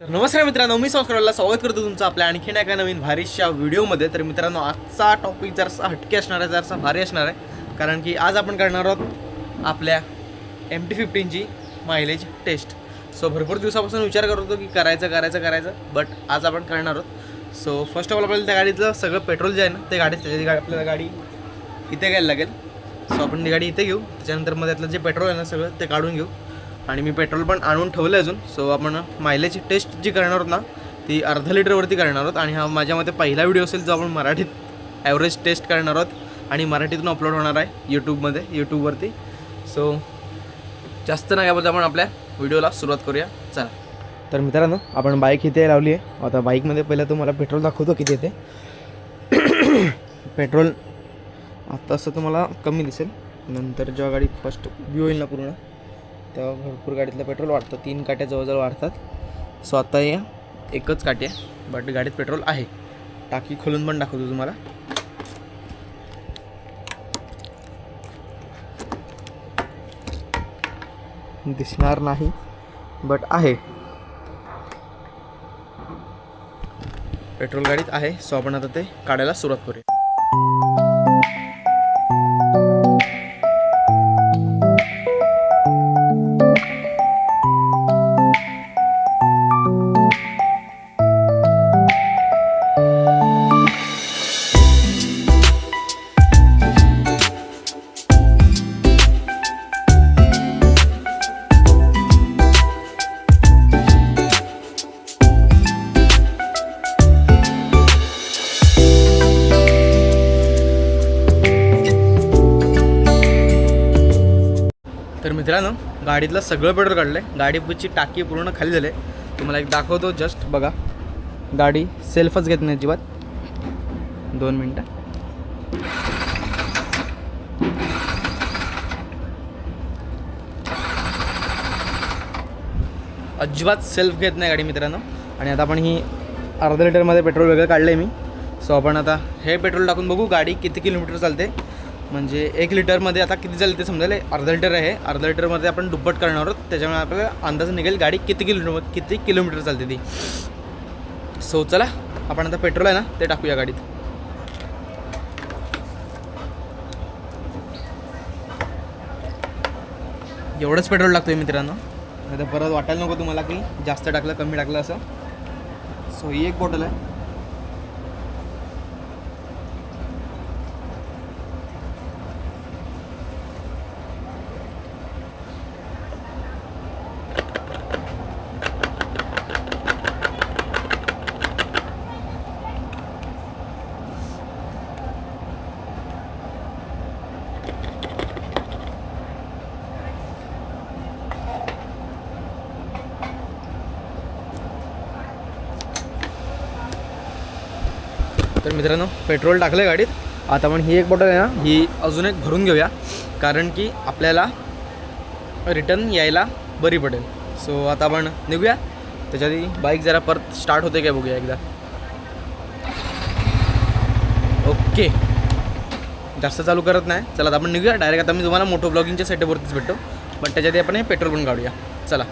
तर नमस्कार मित्रांनो मी संस्कारला स्वागत करतो तुमचं आपल्या आणखीन एका नवीन भारीशा व्हिडिओमध्ये. तर मित्रांनो आजचा टॉपिक जरासा हटके असणार आहे जरासा भारी असणार आहे. कारण की आज आपण करणार आहोत आपल्या एम टी फिफ्टीनची मायलेज टेस्ट सो भरपूर दिवसापासून विचार करत होतो की करायचं करायचं करायचं. बट आज आपण करणार आहोत. सो फर्स्ट ऑफ ऑल आपल्याला त्या गाडीचं सगळं पेट्रोल जे आहे ना ते गाडी त्याची गाडी आपल्याला गाडी इथे घ्यायला लागेल. सो आपण ती गाडी इथे घेऊ. त्याच्यानंतर मग त्यातलं जे पेट्रोल आहे ना सगळं ते काढून घेऊ. आणि मी पेट्रोल पण आणून ठेवलं अजून. सो आपण मायलेजची टेस्ट जी करणार आहोत ना ती अर्धा लिटरवरती करणार आहोत. आणि हा माझ्या मते पहिला व्हिडिओ असेल जो आपण मराठीत ॲव्हरेज टेस्ट करणार आहोत. आणि मराठीतून अपलोड होणार आहे यूट्यूबमध्ये यूट्यूबवरती सो जास्त नाही याबद्दल आपण आपल्या व्हिडिओला सुरुवात करूया. चला. तर मित्रांनो आपण बाईक इथे लावली आहे. आता बाईकमध्ये पहिलं तुम्हाला पेट्रोल दाखवतो किती येते. पेट्रोल आता असं तुम्हाला कमी दिसेल. नंतर जेव्हा गाडी फर्स्ट व्यू होईल ना पूर्ण तेव्हा भरपूर गाडीतलं पेट्रोल वाढतं. तीन काट्या जवळजवळ वाढतात. स्वतः या. एकच काटे बट गाडीत पेट्रोल आहे. टाकी खोलून पण दाखवतो तुम्हाला. दिसणार नाही बट आहे. पेट्रोल गाडीत आहे सो आपण आता ते काढायला सुरुवात करूया. मित्रांनो गाडीतलं सगळं पेट्रोल काढलं आहे गाडीची टाकी पूर्ण खाली झाली. आहे तुम्हाला एक दाखवतो जस्ट बघा. गाडी सेल्फच घेत नाही अजिबात. दोन मिनटं. अजिबात सेल्फ घेत नाही गाडी मित्रांनो. आणि आता आपण ही अर्धा लिटरमध्ये पेट्रोल वेगळं काढलं आहे मी. सो आपण आता हे पेट्रोल टाकून बघू गाडी किती किलोमीटर चालते. म्हणजे एक लिटरमध्ये आता किती चालते ते समजायला अर्धा लिटर आहे. अर्धा लिटरमध्ये आपण दुप्पट करणार आहोत. त्याच्यामुळे आपल्याला अंदाज निघेल गाडी किती किलोमीटर किती किलोमीटर चालते ती. सो चला आपण आता पेट्रोल आहे ना ते टाकूया गाडीत. एवढंच पेट्रोल टाकतोय मित्रांनो. नाही तर परत वाटायला नको तुम्हाला की जास्त टाकलं कमी टाकलं असं. सो ही एक बॉटल आहे. तर मित्रांनो पेट्रोल टाकलं गाडीत. आता आपण ही एक बॉटल आहे ना ही अजून एक भरून घेऊया. कारण की आपल्याला रिटर्न यायला बरी पडेल. सो आता आपण निघूया. त्याच्यात बाईक जरा परत स्टार्ट होते काय बघूया एकदा. ओके जास्त चालू करत नाही. चला आता आपण निघूया. डायरेक्ट आता मी तुम्हाला मोठो ब्लॉगिंगच्या सेटअपवरतीच भेटतो. पण त्याच्याआधी आपण हे पेट्रोल पण काढूया. चला.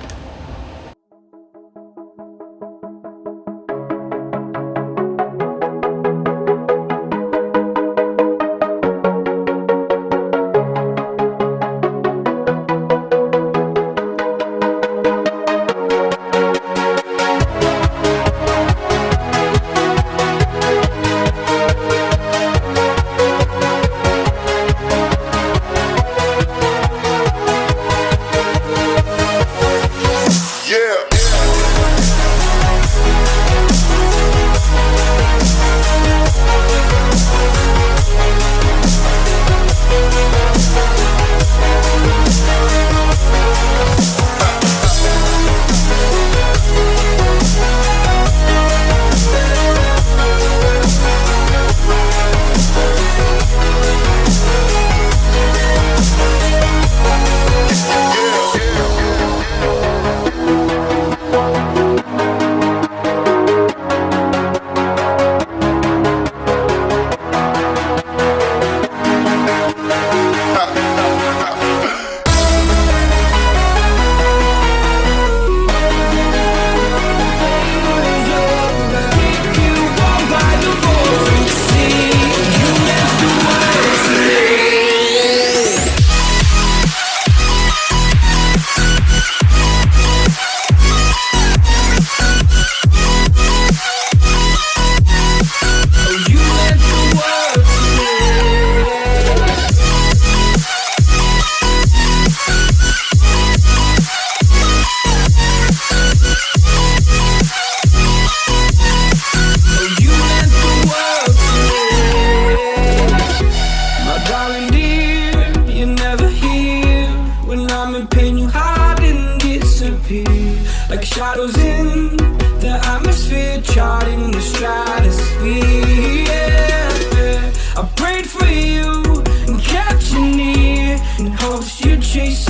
The pain you hide and disappear Like shadows in the atmosphere Charting the stratosphere yeah. I prayed for you and kept you near and hopes you'd chase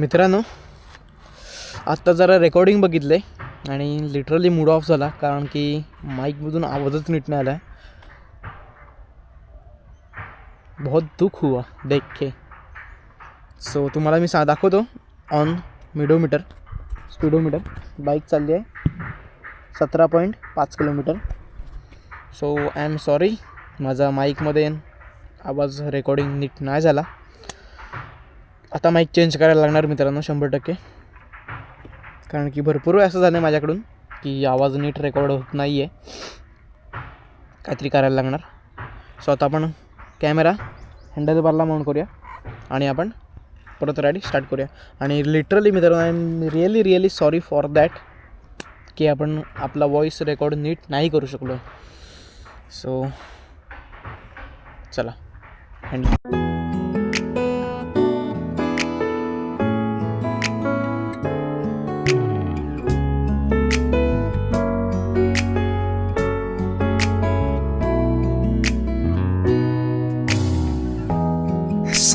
मित्रांनो आत्ता जरा रेकॉर्डिंग बघितलं आहे आणि लिटरली मूड ऑफ झाला कारण की माईकमधून आवाजच नीट नाही आला बहुत दुःख हुआ देख के. सो तुम्हाला मी सा दाखवतो ऑन मिडोमीटर स्पीडोमीटर बाईक चालली आहे. सतरा पॉईंट पाच kilometre so I am sorry माझा माईकमध्ये आवाज रेकॉर्डिंग नीट नाही झाला. आता माईक चेंज करायला लागणार मित्रांनो शंभर टक्के. कारण की भरपूर वेळ असं झालं आहे माझ्याकडून की आवाज नीट रेकॉर्ड होत नाही आहे काहीतरी करायला लागणार. सो आता आपण कॅमेरा हँडलबारला माउंट करूया आणि आपण परत रायडी स्टार्ट करूया. आणि लिटरली मित्रांनो I'm really really sorry for that की आपण आपला वॉईस रेकॉर्ड नीट नाही करू शकलो. सो चला. हँड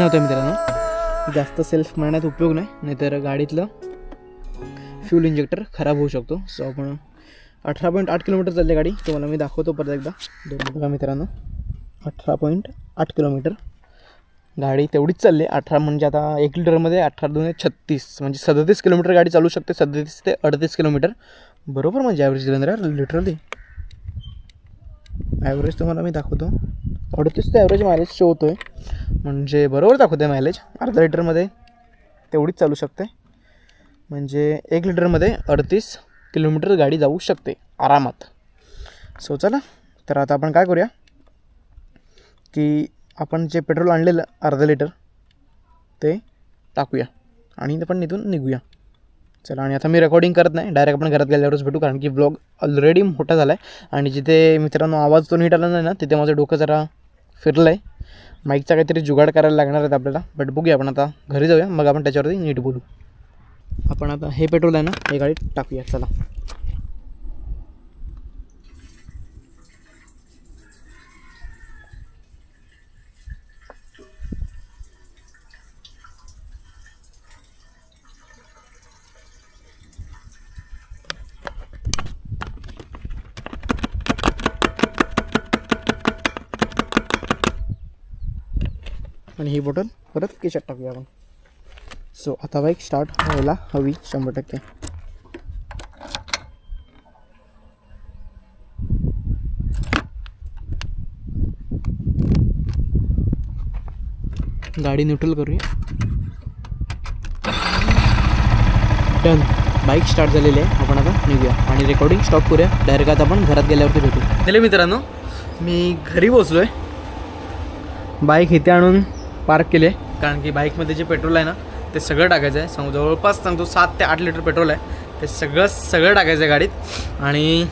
चालू होतं मित्रांनो. जास्त सेल्फ मारण्यात उपयोग नाही नाहीतर गाडीतलं फ्यूल इंजेक्टर खराब होऊ शकतो. सो आपण अठरा पॉईंट आठ किलोमीटर चालली गाडी. तुम्हाला मी दाखवतो परत एकदा. दोन बघा मित्रांनो. अठरा पॉईंट आठ किलोमीटर. गाडी तेवढीच चालली. आहे अठरा म्हणजे आता एक लिटरमध्ये अठरा दोन छत्तीस. म्हणजे सदतीस किलोमीटर गाडी चालू शकते सदतीस ते अडतीस किलोमीटर. बरोबर म्हणजे ॲव्हरेज दिलं लिटरली ॲव्हरेज तुम्हाला मी दाखवतो. अडतीस ते ॲव्हरेज मायलेज शो होतो आहे म्हणजे बरोबर दाखवते मायलेज अर्धा लिटरमध्ये तेवढीच चालू शकते. म्हणजे एक लिटरमध्ये अडतीस किलोमीटर गाडी जाऊ शकते. आरामात. सो चला. तर आता आपण काय करूया? की आपण जे पेट्रोल आणलेलं अर्धा लिटर ते टाकूया. आणि आपण इथून निघूया. चला आणि आता मी रेकॉर्डिंग करत नाही. डायरेक्ट आपण घरात गेल्यावरच भेटू कारण की ब्लॉग ऑलरेडी मोठा झाला आहे आणि जिथे मित्रांनो आवाज तो नीट आला नाही ना तिथे माझं डोकं जरा फिरलं आहे माईकचा काहीतरी जुगाड करायला लागणार आहेत आपल्याला बट बघूया आपण आता घरी जाऊया. मग आपण त्याच्यावरती नीट बोलू. आपण आता हे पेट्रोल आहे ना हे गाडी टाकूया चला. आणि ही बॉटल परत केशात टाकूया आपण. सो आता बाईक स्टार्ट व्हायला हवी शंभर टक्के. गाडी न्यूट्रल करूया. डन बाईक स्टार्ट झालेली आहे. आपण आता निघूया. आणि रेकॉर्डिंग स्टॉप करूया. डायरेक्ट आता आपण घरात गेल्यावरती भेटू. दिले मित्रांनो मी घरी पोचलो आहे बाईक इथे आणून पार्क केले कारण की बाईकमध्ये जे पेट्रोल आहे ना ते सगळं टाकायचं आहे. सांगू जवळपास सांगतो सात ते आठ लिटर पेट्रोल आहे. ते सगळं सगळं टाकायचं आहे गाडीत. आणि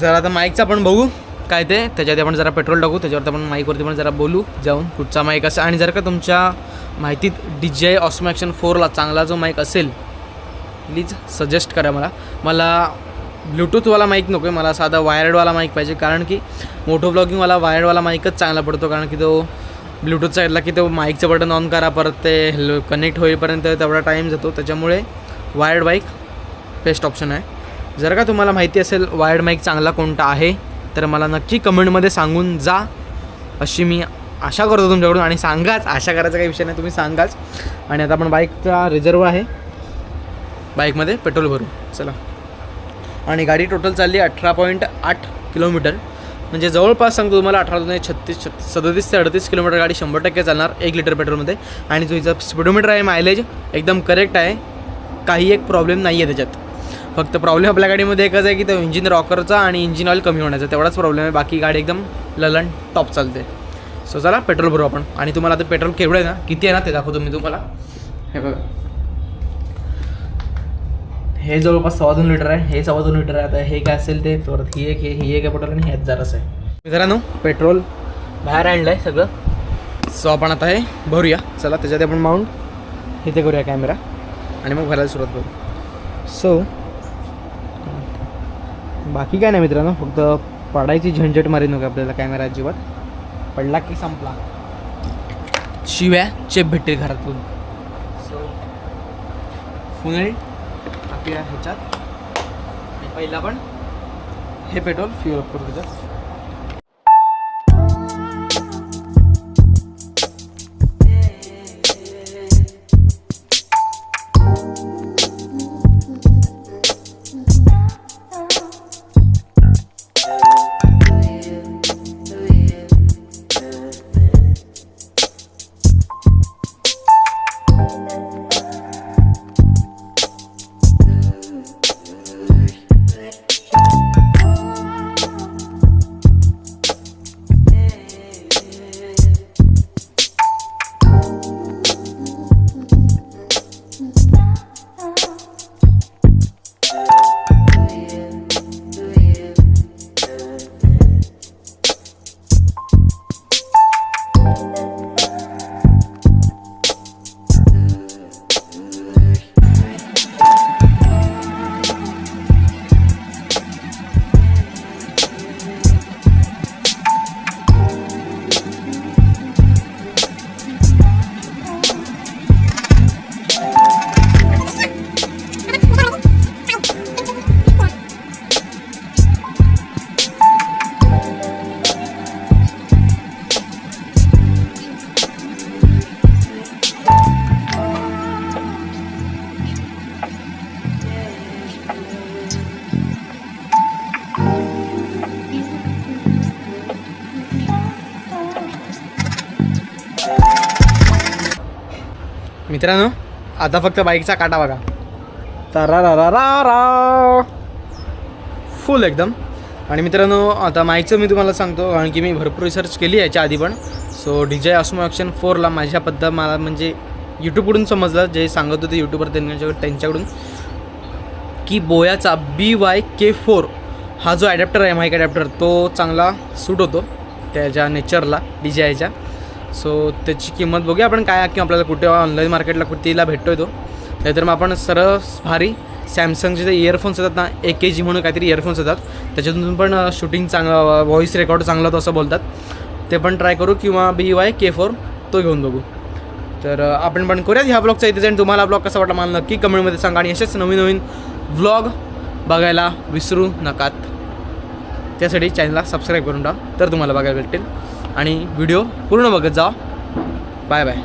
जरा आता माईकचा आपण बघू काय ते. त्याच्यात आपण जरा पेट्रोल टाकू. त्याच्यावरती आपण माईकवरती पण जरा बोलू जाऊन कुठचा माईक असेल. आणि जर का तुमच्या माहितीत D J I osmo Action फोरला चांगला जो माईक असेल प्लीज सजेस्ट करा मला. मला ब्लूटूथवाला माईक नको आहे. मला साधा वायर्डवाला माईक पाहिजे. कारण की मोठो ब्लॉगिंगवाला वायर्डवाला माईकच चांगला पडतो. कारण की तो ब्लूटूथ साईडला की तो माईकचं बटन ऑन करा परत ते कनेक्ट होईपर्यंत तेवढा टाईम जातो. त्याच्यामुळे वायर्ड बाईक बेस्ट ऑप्शन आहे. जर का तुम्हाला माहिती असेल वायर्ड माईक चांगला कोणता आहे तर मला नक्की कमेंटमध्ये सांगून जा. अशी मी आशा करतो तुमच्याकडून आणि सांगाच आशा करायचा काही विषय नाही तुम्ही सांगाच. आणि आता आपण बाईकचा रिझर्व आहे. बाईकमध्ये पेट्रोल भरू. चला. आणि गाडी टोटल चालली अठरा पॉईंट आठ किलोमीटर म्हणजे जवळपास सांगतो तुम्हाला अठरा दोन छत्तीस छत्तीस सदतीस ते अडतीस किलोमीटर गाडी शंभर टक्के चालणार एक लिटर पेट्रोलमध्ये. आणि जो हिचा स्पीडोमीटर आहे मायलेज एकदम करेक्ट आहे. काही एक प्रॉब्लेम नाही आहे त्याच्यात. फक्त प्रॉब्लेम आपल्या गाडीमध्ये एकच आहे की तो इंजिन रॉकरचा आणि इंजिन ऑइल कमी होण्याचा. तेवढाच प्रॉब्लेम आहे. बाकी गाडी एकदम ललन टॉप चालते. सो चला पेट्रोल भरू आपण. आणि तुम्हाला आता पेट्रोल केवढं आहे ना किती आहे ना ते दाखवतो मी तुम्हाला. हे बघा. हे जवळपास सव्वा दोन लिटर आहे. हे सव्वा दोन लिटर आहे. आता हे काय असेल ते? परत ही एक हे ही एक आहे पेट्रोल आणि हेच जरासं आहे. मित्रांनो पेट्रोल बाहेर आणलं आहे सगळं. सो आपण आता हे भरूया. चला त्याच्यात आपण माउंट इथे करूया कॅमेरा. आणि मग भरायला सुरुवात करू. सो बाकी काय नाही मित्रांनो फक्त पडायची झंझट मारी नको आपल्याला कॅमेरा अजिबात. पडला की संपला. शिव्या चेप भेटते घरातून. सो फुनेल टाकूया ह्याच्यात. पहिला पण हे पेट्रोल फ्युअल करू त्याच्यात मित्रांनो आता फक्त बाईकचा काटा बघा. तरा फुल एकदम आणि मित्रांनो आता माईकचं मी तुम्हाला सांगतो कारण की मी भरपूर रिसर्च केली याच्या आधी पण. So D J Osmo Action फोरला माझ्या पद्धत मला म्हणजे यूट्यूबकडून समजलं जे सांगत होते यूट्यूबर त्यांच्याकडून त्यांच्याकडून. की बोयाचा बी वाय के फोर हा जो ॲडॅप्टर आहे माईक ॲडॅप्टर तो चांगला सूट होतो त्याच्या नेचरला डी जे आयच्या सो त्याची किंमत बघूया आपण काय किंवा आपल्याला कुठे ऑनलाईन मार्केटला कुठेला भेटतोय तो. नाहीतर मग आपण सरळ भारी सॅमसंगचे जे इयरफोन्स येतात ना ए के जी म्हणून काहीतरी इयरफोन्स येतात. त्याच्यातून पण शूटिंग चांगलं व्हॉईस रेकॉर्ड चांगला होतं असं बोलतात. ते पण ट्राय करू किंवा बी वाय के फोर तो घेऊन बघू. तर आपण पण करूयात ह्या ब्लॉगचा इथे आणि तुम्हाला ब्लॉग कसा वाटला मला नक्की कमेंटमध्ये सांगा आणि असेच नवीन नवीन व्लॉग बघायला विसरू नकात. त्यासाठी चॅनलला सबस्क्राईब करून टाका तर तुम्हाला बघायला भेटेल आणि व्हिडिओ पूर्ण बघत जा. Bye bye.